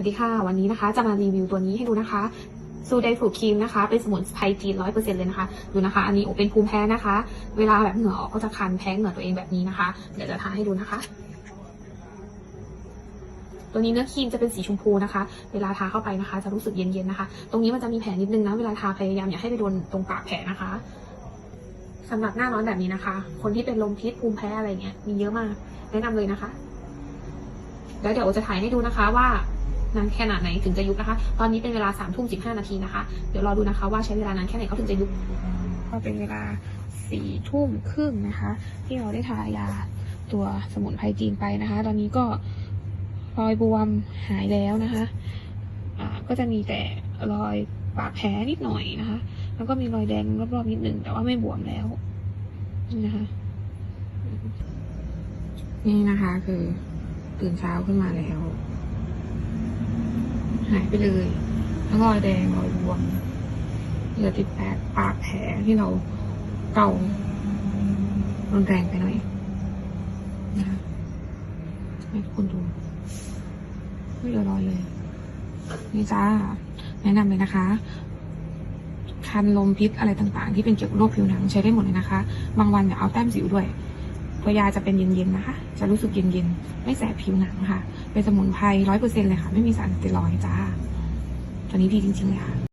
วัสดีค่ะ วันนี้นะคะจะมารีวิวตัวนี้ให้ดูนะคะซูไดฟลูครีมนะคะ เป็นสมุนไพรจีนร้อยเปอร์เซ็นเลยนะคะ ดูนะคะ อันนี้โอเป็นภูมิแพ้นะคะ เวลาแบบเหงื่อออกก็จะคันแพ้เหงื่อตัวเองแบบนี้นะคะ เดี๋ยวจะทาให้ดูนะคะ ตัวนี้เนื้อครีมจะเป็นสีชมพูนะคะ เวลาทาเข้าไปนะคะ จะรู้สึกเย็นๆนะคะ ตรงนี้มันจะมีแผลนิดนึงนะ เวลาทาพยายามอย่าให้ไปโดนตรงปากแผลนะคะสำหรับหน้าร้อนแบบนี้นะคะ คนที่เป็นลมพิษภูมิแพ้อะไรเงี้ยมีเยอะมาก แนะนำเลยนะคะ แล้วเดี๋ยวโอจะถ่ายให้ดูนะคะว่า นานแค่ไหนถึงจะยุบนะคะ ตอนนี้เป็นเวลาสามทุ่มสิบห้านาทีนะคะ เดี๋ยวรอดูนะคะว่าใช้เวลานานแค่ไหนเขาถึงจะยุบ ก็เป็นเวลาสี่ทุ่มครึ่งนะคะ ที่เราได้ทายาตัวสมุนไพรจีนไปนะคะ ตอนนี้ก็รอยบวมหายแล้วนะคะอ่าก็จะมีแต่รอยปากแผลนิดหน่อยนะคะ แล้วก็มีรอยแดงรอบๆนิดนึงแต่ว่าไม่บวมแล้วนี่นะคะนี่นะคะคือตื่นเช้าขึ้นมาแล้ว หายไปเลยทั้งรอยแดงรอยบวมเหลือติดแผลปากแผลที่เราเก่ารุนแรงไปหน่อยนะคะให้ทุกคนดูไม่เหลือรอยเลย นี่จ้าแนะนำเลยนะคะคันลมพิษอะไรต่างๆ ที่เป็นเกี่ยวกับโรคผิวหนังใช้ได้หมดเลยนะคะ บางวันเนี่ยเอาแต้มสิวด้วย ตัวยาจะเป็นเย็นๆนะคะ จะรู้สึกเย็นๆ ไม่แสบผิวหนังค่ะ เป็นสมุนไพรร้อยเปอร์เซ็นเลยค่ะ ไม่มีสารสเตียรอยด์จ้า ตัวนี้ดีจริงๆเลยค่ะ